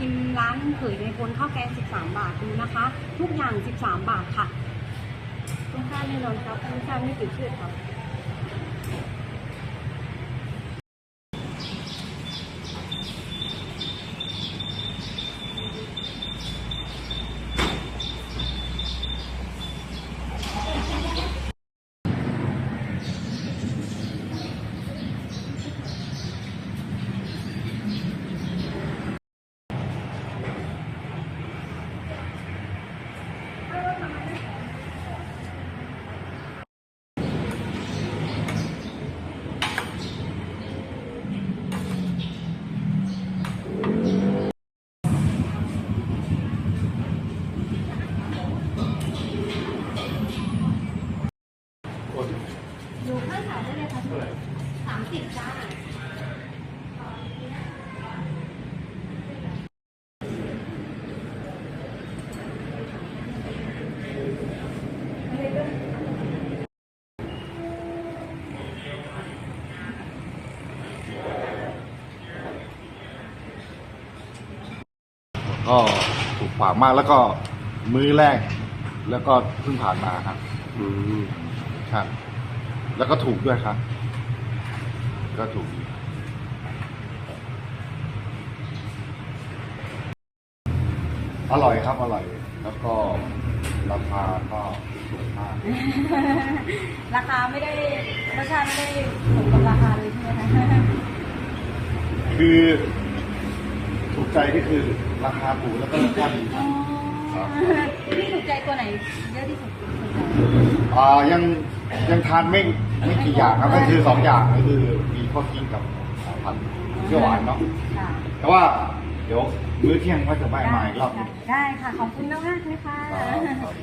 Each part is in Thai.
ชิมร้านเขยในพลข้าวแกง 13 บาทดูนะคะ ทุกอย่าง 13 บาทค่ะคุ้มค่าแน่นอนครับคุ้มค่าไม่ติดเชื้อครับายได้เลยค่ะสามสิบจ้าก็ถูกปากมากแล้วก็มื้อแรก แล้วก็เพิ่งผ่านมาครับอืมครับ แล้วก็ถูกด้วยครับ ก็ถูกดีอร่อยครับอร่อย แล้วก็ราคาก็ถูกมาก ราคาไม่ได้รสชาติไม่ได้สมกับราคาเลยใช่ไหมคะคือถูกใจที่คือราคาถูกแล้วก็รสชาติดีครับครับพี่ถูกใจตัวไหนเยอะที่สุดถูกใจอ่ายังยังทานไม่ไม่กี่อย่างครับก็คือสองอย่างก็คือมี ข้าวกิ้งกับผัดเปรี้ยวหวานเนาะค่ะแต่ว่าเดี๋ยวมื้อเที่ยงก็จะไม่มาอีกรอบหนึง ได้ค่ะ ขอบคุณมากมากๆเลยค่ะครับ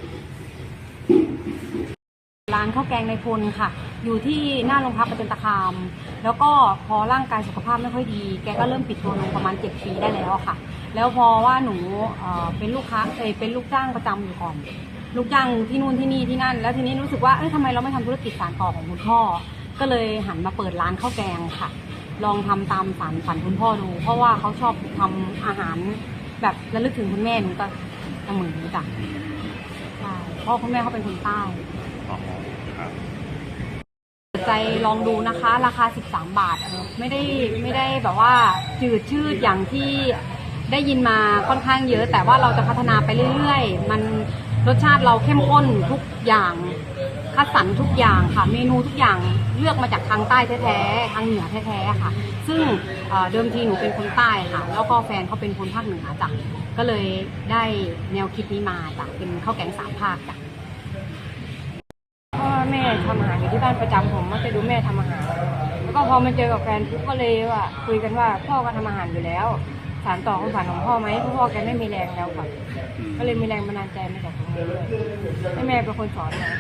ร้านข้าวแกงในพลค่ะ อยู่ที่หน้าโรงพักประจันตคาม แล้วก็พอร่างกายสุขภาพไม่ค่อยดี แกก็เริ่มปิดตัวลงประมาณเจ็ดปีได้แล้วอะค่ะ แล้วพอว่าหนูเอ่อเป็นลูกค้าเอยเป็นลูกจ้างประจำอยู่ก่อน ลูกจ้างที่นู่นที่นี่ที่นั่น แล้วทีนี้รู้สึกว่าเอ้ยทำไมเราไม่ทำธุรกิจสานต่อของคุณพ่อ ก็เลยหันมาเปิดร้านข้าวแกงค่ะ ลองทำตามสารฝันคุณพ่อดู เพราะว่าเขาชอบทำอาหารแบบระลึกถึงคุณแม่หนูก็เสมอจ้ะใช่เพราะคุณแม่เขาเป็นคนใต้ใจลองดูนะคะ ราคา 13 บาทไม่ได้ไม่ได้แบบว่าจืดชืดอย่างที่ได้ยินมาค่อนข้างเยอะ แต่ว่าเราจะพัฒนาไปเรื่อยๆ มันรสชาติเราเข้มข้นทุกอย่าง คัดสรรทุกอย่างค่ะ เมนูทุกอย่างเลือกมาจากทางใต้แท้ๆ ทางเหนือแท้ๆค่ะ ซึ่งเดิมทีหนูเป็นคนใต้ค่ะ แล้วก็แฟนเขาเป็นคนภาคเหนือจ้ะก็เลยได้แนวคิดนี้มาจ้ะเป็นข้าวแกงสามภาคจ้ะเพราะว่าแม่ทำอาหารอยู่ที่บ้านประจำผมมักจะดูแม่ทำอาหาร แล้วก็พอมาเจอกับแฟนปุ๊บก็เลยว่าคุยกันว่าพ่อก็ทำอาหารอยู่แล้ว สารต่อความฝันของพ่อไหมเพราะพ่อแกไม่มีแรงแล้วค่ะ ก็เลยมีแรงบันดาลใจมาจากตรงนี้ด้วยให้แม่เป็นคนสอนนะ